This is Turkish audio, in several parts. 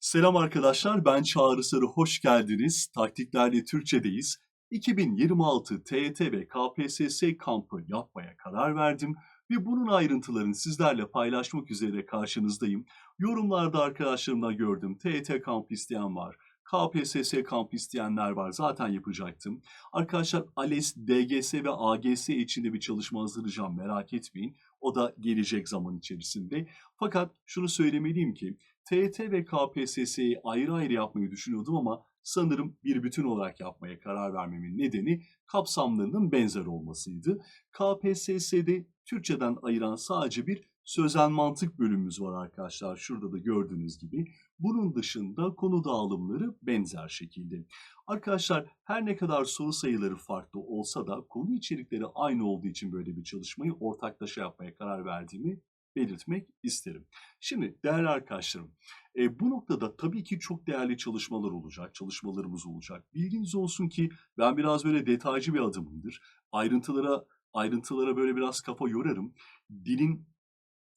Selam arkadaşlar, ben Çağrı Sarı, hoş geldiniz. Taktiklerle Türkçedeyiz. 2026 TYT ve KPSS kampı yapmaya karar verdim ve bunun ayrıntılarını sizlerle paylaşmak üzere karşınızdayım. Yorumlarda arkadaşlarımla gördüm, TYT kamp isteyen var, KPSS kamp isteyenler var, zaten yapacaktım. Arkadaşlar ALES, DGS ve AGS için de bir çalışma hazırlayacağım, merak etmeyin. O da gelecek zaman içerisinde. Fakat şunu söylemeliyim ki, TYT ve KPSS'yi ayrı ayrı yapmayı düşünüyordum ama sanırım bir bütün olarak yapmaya karar vermemin nedeni kapsamlarının benzer olmasıydı. KPSS'de Türkçeden ayıran sadece bir sözel mantık bölümümüz var arkadaşlar. Şurada da gördüğünüz gibi. Bunun dışında konu dağılımları benzer şekilde. Arkadaşlar her ne kadar soru sayıları farklı olsa da konu içerikleri aynı olduğu için böyle bir çalışmayı ortaklaşa yapmaya karar verdiğimi belirtmek isterim. Şimdi değerli arkadaşlarım, e, bu noktada tabii ki çok değerli çalışmalar olacak, çalışmalarımız olacak. Bilginiz olsun ki ben biraz böyle detaycı bir adamımdır. Ayrıntılara ayrıntılara böyle biraz kafa yorarım. Dilin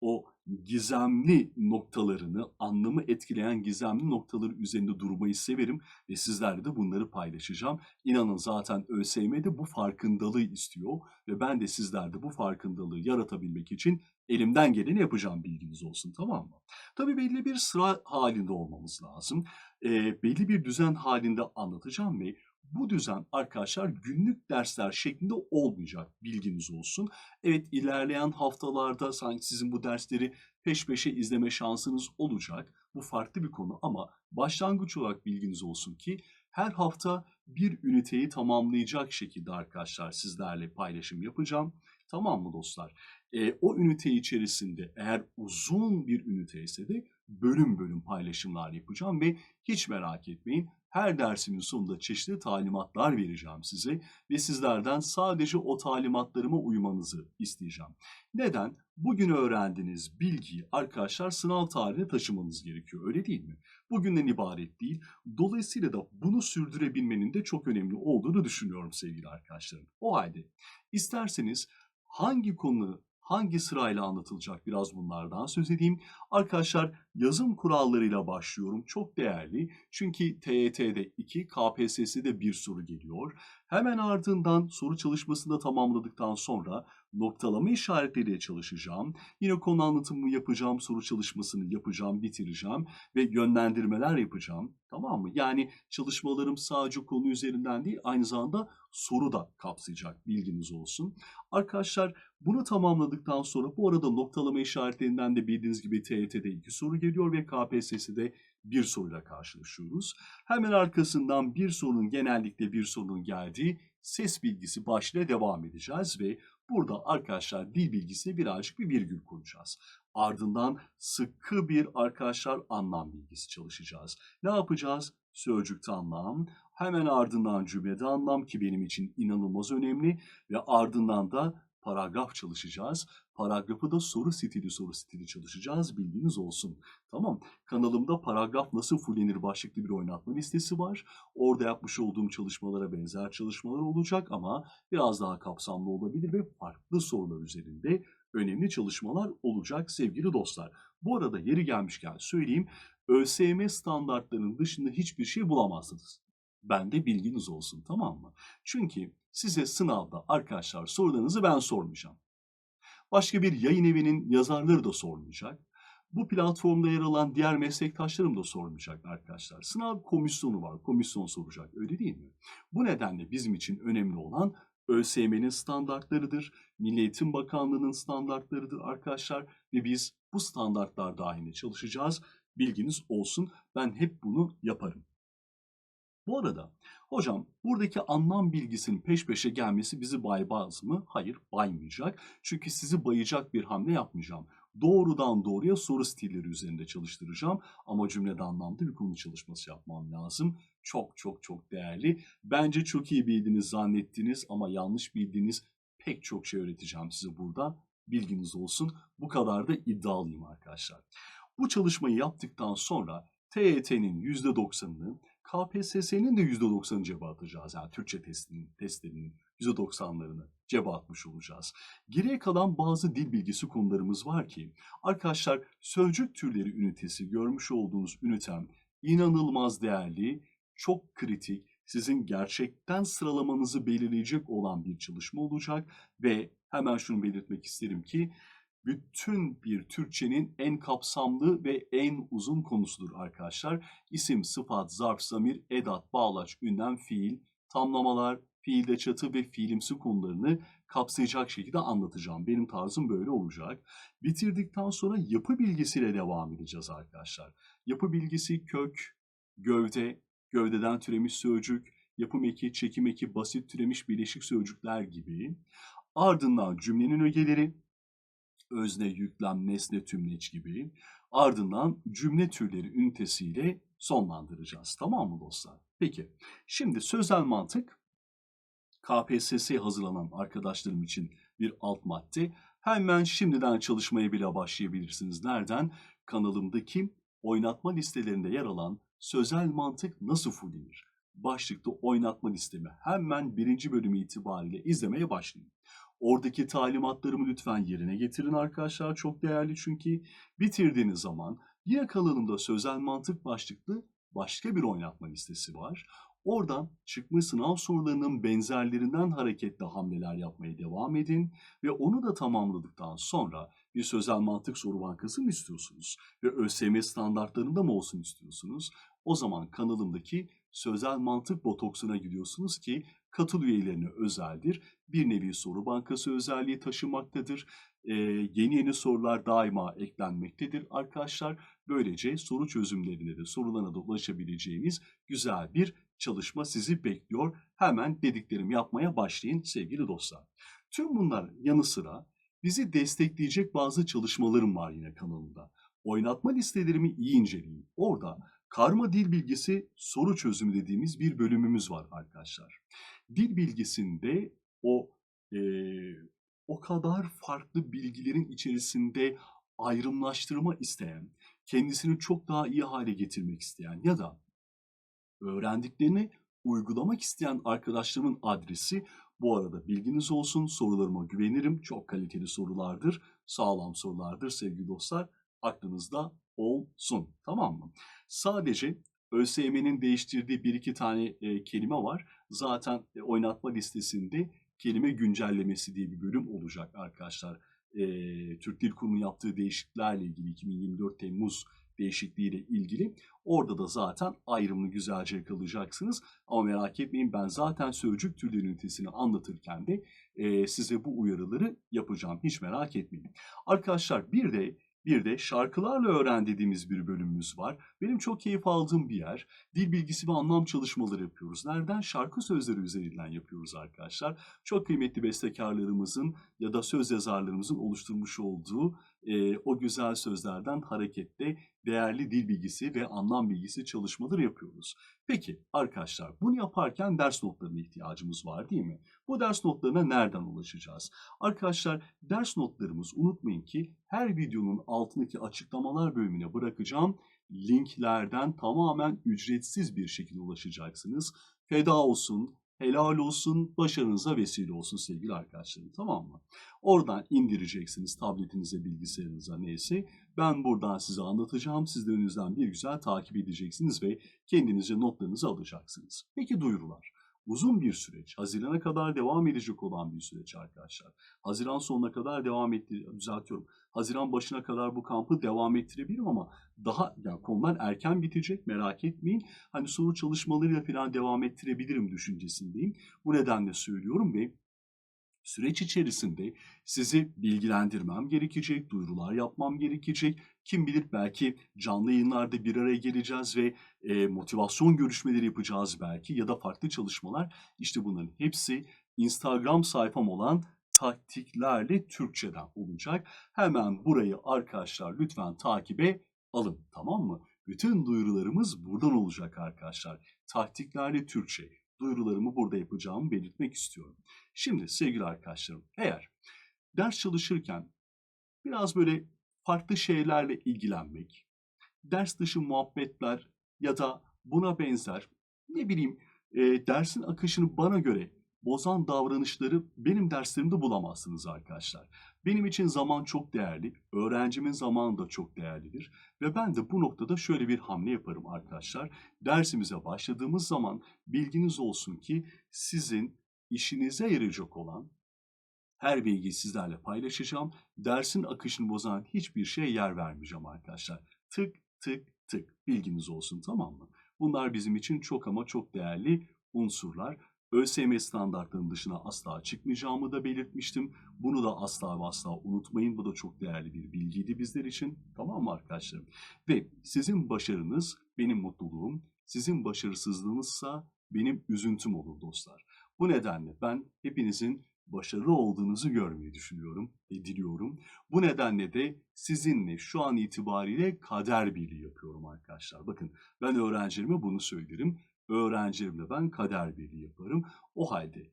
o gizemli noktalarını, anlamı etkileyen gizemli noktaları üzerinde durmayı severim ve sizlerle de bunları paylaşacağım. İnanın zaten ÖSYM de bu farkındalığı istiyor ve ben de sizlerde bu farkındalığı yaratabilmek için elimden geleni yapacağım bilginiz olsun tamam mı? Tabii belli bir sıra halinde olmamız lazım. Ee, belli bir düzen halinde anlatacağım ve bu düzen arkadaşlar günlük dersler şeklinde olmayacak bilginiz olsun. Evet ilerleyen haftalarda sanki sizin bu dersleri peş peşe izleme şansınız olacak. Bu farklı bir konu ama başlangıç olarak bilginiz olsun ki her hafta bir üniteyi tamamlayacak şekilde arkadaşlar sizlerle paylaşım yapacağım. Tamam mı dostlar? E, o ünite içerisinde eğer uzun bir ünite ise de bölüm bölüm paylaşımlar yapacağım ve hiç merak etmeyin her dersimin sonunda çeşitli talimatlar vereceğim size ve sizlerden sadece o talimatlarıma uymanızı isteyeceğim. Neden? Bugün öğrendiğiniz bilgiyi arkadaşlar sınav tarihine taşımanız gerekiyor öyle değil mi? Bugünden ibaret değil. Dolayısıyla da bunu sürdürebilmenin de çok önemli olduğunu düşünüyorum sevgili arkadaşlarım. O halde isterseniz hangi konu hangi sırayla anlatılacak biraz bunlardan söz edeyim. Arkadaşlar yazım kurallarıyla başlıyorum. Çok değerli. Çünkü TYT'de 2, KPSS'de bir soru geliyor. Hemen ardından soru çalışmasını da tamamladıktan sonra noktalama işaretleriyle çalışacağım. Yine konu anlatımını yapacağım, soru çalışmasını yapacağım, bitireceğim ve yönlendirmeler yapacağım. Tamam mı? Yani çalışmalarım sadece konu üzerinden değil, aynı zamanda soru da kapsayacak bilginiz olsun. Arkadaşlar bunu tamamladıktan sonra bu arada noktalama işaretlerinden de bildiğiniz gibi TYT'de iki soru geliyor ve KPSS'de bir soruyla karşılaşıyoruz. Hemen arkasından bir sorunun genellikle bir sorunun geldiği ses bilgisi başlığıyla devam edeceğiz ve burada arkadaşlar dil bilgisine birazcık bir virgül kuracağız. Ardından sıkı bir arkadaşlar anlam bilgisi çalışacağız. Ne yapacağız? Sözcükte anlam, hemen ardından cümlede anlam ki benim için inanılmaz önemli ve ardından da paragraf çalışacağız. Paragrafı da soru stili soru stili çalışacağız bilginiz olsun. Tamam kanalımda paragraf nasıl fullenir başlıklı bir oynatma listesi var. Orada yapmış olduğum çalışmalara benzer çalışmalar olacak ama biraz daha kapsamlı olabilir ve farklı sorular üzerinde önemli çalışmalar olacak sevgili dostlar. Bu arada yeri gelmişken söyleyeyim ÖSYM standartlarının dışında hiçbir şey bulamazsınız. Bende bilginiz olsun tamam mı? Çünkü size sınavda arkadaşlar sorularınızı ben sormayacağım. Başka bir yayın evinin yazarları da sormayacak. Bu platformda yer alan diğer meslektaşlarım da sormayacak arkadaşlar. Sınav komisyonu var, komisyon soracak öyle değil mi? Bu nedenle bizim için önemli olan ÖSYM'nin standartlarıdır, Milli Eğitim Bakanlığı'nın standartlarıdır arkadaşlar ve biz bu standartlar dahilinde çalışacağız. Bilginiz olsun ben hep bunu yaparım. Bu arada hocam buradaki anlam bilgisinin peş peşe gelmesi bizi baymaz mı? Hayır baymayacak. Çünkü sizi bayacak bir hamle yapmayacağım. Doğrudan doğruya soru stilleri üzerinde çalıştıracağım. Ama cümlede anlamda bir konu çalışması yapmam lazım. Çok çok çok değerli. Bence çok iyi bildiğiniz zannettiniz ama yanlış bildiğiniz pek çok şey öğreteceğim size burada. Bilginiz olsun. Bu kadar da iddialıyım arkadaşlar. Bu çalışmayı yaptıktan sonra TYT'nin %90'ını KPSS'nin de %90'ını cebe atacağız. Yani Türkçe testinin, testlerinin %90'larını cebe atmış olacağız. Geriye kalan bazı dil bilgisi konularımız var ki arkadaşlar sözcük türleri ünitesi görmüş olduğunuz ünitem inanılmaz değerli, çok kritik, sizin gerçekten sıralamanızı belirleyecek olan bir çalışma olacak ve hemen şunu belirtmek isterim ki bütün bir Türkçenin en kapsamlı ve en uzun konusudur arkadaşlar. İsim, sıfat, zarf, zamir, edat, bağlaç, ünlem, fiil, tamlamalar, fiilde çatı ve fiilimsi konularını kapsayacak şekilde anlatacağım. Benim tarzım böyle olacak. Bitirdikten sonra yapı bilgisiyle devam edeceğiz arkadaşlar. Yapı bilgisi kök, gövde, gövdeden türemiş sözcük, yapım eki, çekim eki, basit türemiş bileşik sözcükler gibi. Ardından cümlenin ögeleri, özne, yüklem, nesne, tümleç gibi. Ardından cümle türleri ünitesiyle sonlandıracağız. Tamam mı dostlar? Peki. Şimdi sözel mantık KPSS hazırlanan arkadaşlarım için bir alt madde. Hemen şimdiden çalışmaya bile başlayabilirsiniz. Nereden? Kanalımdaki oynatma listelerinde yer alan sözel mantık nasıl fullenir? Başlıkta oynatma listemi hemen birinci bölümü itibariyle izlemeye başlayın. Oradaki talimatlarımı lütfen yerine getirin arkadaşlar. Çok değerli çünkü bitirdiğiniz zaman yine kanalımda sözel mantık başlıklı başka bir oynatma listesi var. Oradan çıkmış sınav sorularının benzerlerinden hareketle hamleler yapmaya devam edin ve onu da tamamladıktan sonra bir sözel mantık soru bankası mı istiyorsunuz ve ÖSYM standartlarında mı olsun istiyorsunuz? O zaman kanalımdaki sözel mantık botoksuna gidiyorsunuz ki katıl üyelerine özeldir. Bir nevi soru bankası özelliği taşımaktadır. Ee, yeni yeni sorular daima eklenmektedir arkadaşlar. Böylece soru çözümlerine de sorularına da ulaşabileceğiniz güzel bir çalışma sizi bekliyor. Hemen dediklerimi yapmaya başlayın sevgili dostlar. Tüm bunlar yanı sıra bizi destekleyecek bazı çalışmalarım var yine kanalımda. Oynatma listelerimi iyi inceleyin. Orada karma dil bilgisi soru çözümü dediğimiz bir bölümümüz var arkadaşlar. Dil bilgisinde o e, o kadar farklı bilgilerin içerisinde ayrımlaştırma isteyen, kendisini çok daha iyi hale getirmek isteyen ya da öğrendiklerini uygulamak isteyen arkadaşlarımın adresi bu arada bilginiz olsun sorularıma güvenirim. Çok kaliteli sorulardır, sağlam sorulardır sevgili dostlar. Aklınızda olsun tamam mı? Sadece ÖSYM'nin değiştirdiği bir iki tane e, kelime var. Zaten e, oynatma listesinde kelime güncellemesi diye bir bölüm olacak arkadaşlar. E, Türk Dil Kurumu yaptığı değişikliklerle ilgili 2024 Temmuz değişikliğiyle ilgili. Orada da zaten ayrımını güzelce yakalayacaksınız. Ama merak etmeyin ben zaten sözcük türleri ünitesini anlatırken de e, size bu uyarıları yapacağım. Hiç merak etmeyin. Arkadaşlar bir de bir de şarkılarla öğren dediğimiz bir bölümümüz var. Benim çok keyif aldığım bir yer. Dil bilgisi ve anlam çalışmaları yapıyoruz. Nereden? Şarkı sözleri üzerinden yapıyoruz arkadaşlar. Çok kıymetli bestekarlarımızın ya da söz yazarlarımızın oluşturmuş olduğu e, o güzel sözlerden hareketle değerli dil bilgisi ve anlam bilgisi çalışmaları yapıyoruz. Peki arkadaşlar bunu yaparken ders notlarına ihtiyacımız var değil mi? Bu ders notlarına nereden ulaşacağız? Arkadaşlar ders notlarımız unutmayın ki her videonun altındaki açıklamalar bölümüne bırakacağım linklerden tamamen ücretsiz bir şekilde ulaşacaksınız. Feda olsun, helal olsun, başarınıza vesile olsun sevgili arkadaşlarım tamam mı? Oradan indireceksiniz tabletinize, bilgisayarınıza neyse. Ben buradan size anlatacağım. Siz de önünüzden bir güzel takip edeceksiniz ve kendinize notlarınızı alacaksınız. Peki duyurular. Uzun bir süreç, Haziran'a kadar devam edecek olan bir süreç arkadaşlar. Haziran sonuna kadar devam ettir, düzeltiyorum. Haziran başına kadar bu kampı devam ettirebilirim ama daha yani konular erken bitecek merak etmeyin. Hani soru çalışmalarıyla falan devam ettirebilirim düşüncesindeyim. Bu nedenle söylüyorum ve süreç içerisinde sizi bilgilendirmem gerekecek, duyurular yapmam gerekecek. Kim bilir belki canlı yayınlarda bir araya geleceğiz ve e, motivasyon görüşmeleri yapacağız belki ya da farklı çalışmalar. İşte bunların hepsi Instagram sayfam olan taktiklerle Türkçeden olacak. Hemen burayı arkadaşlar lütfen takibe alın tamam mı? Bütün duyurularımız buradan olacak arkadaşlar. Taktiklerle Türkçe duyurularımı burada yapacağımı belirtmek istiyorum. Şimdi sevgili arkadaşlarım eğer ders çalışırken biraz böyle farklı şeylerle ilgilenmek, ders dışı muhabbetler ya da buna benzer ne bileyim e, dersin akışını bana göre bozan davranışları benim derslerimde bulamazsınız arkadaşlar. Benim için zaman çok değerli, öğrencimin zamanı da çok değerlidir ve ben de bu noktada şöyle bir hamle yaparım arkadaşlar. Dersimize başladığımız zaman bilginiz olsun ki sizin işinize yarayacak olan her bilgiyi sizlerle paylaşacağım. Dersin akışını bozan hiçbir şeye yer vermeyeceğim arkadaşlar. Tık tık tık bilginiz olsun tamam mı? Bunlar bizim için çok ama çok değerli unsurlar. ÖSYM standartlarının dışına asla çıkmayacağımı da belirtmiştim. Bunu da asla ve asla unutmayın. Bu da çok değerli bir bilgiydi bizler için. Tamam mı arkadaşlarım? Ve sizin başarınız benim mutluluğum, sizin başarısızlığınızsa benim üzüntüm olur dostlar. Bu nedenle ben hepinizin başarılı olduğunuzu görmeyi düşünüyorum ve diliyorum. Bu nedenle de sizinle şu an itibariyle kader birliği yapıyorum arkadaşlar. Bakın ben öğrencilerime bunu söylerim. Öğrencilerimle ben kader birliği yaparım. O halde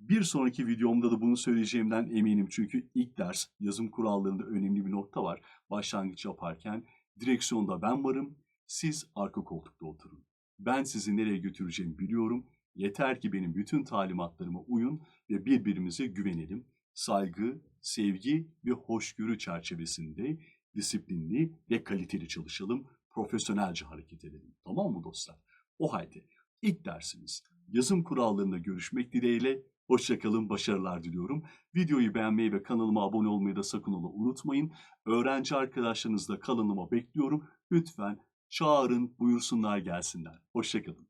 bir sonraki videomda da bunu söyleyeceğimden eminim. Çünkü ilk ders yazım kurallarında önemli bir nokta var. Başlangıç yaparken direksiyonda ben varım, siz arka koltukta oturun. Ben sizi nereye götüreceğimi biliyorum. Yeter ki benim bütün talimatlarıma uyun ve birbirimize güvenelim. Saygı, sevgi ve hoşgörü çerçevesinde disiplinli ve kaliteli çalışalım. Profesyonelce hareket edelim. Tamam mı dostlar? O halde ilk dersimiz yazım kurallarında görüşmek dileğiyle. Hoşçakalın, başarılar diliyorum. Videoyu beğenmeyi ve kanalıma abone olmayı da sakın ola unutmayın. Öğrenci arkadaşlarınızla kanalıma bekliyorum. Lütfen çağırın, buyursunlar gelsinler. Hoşçakalın.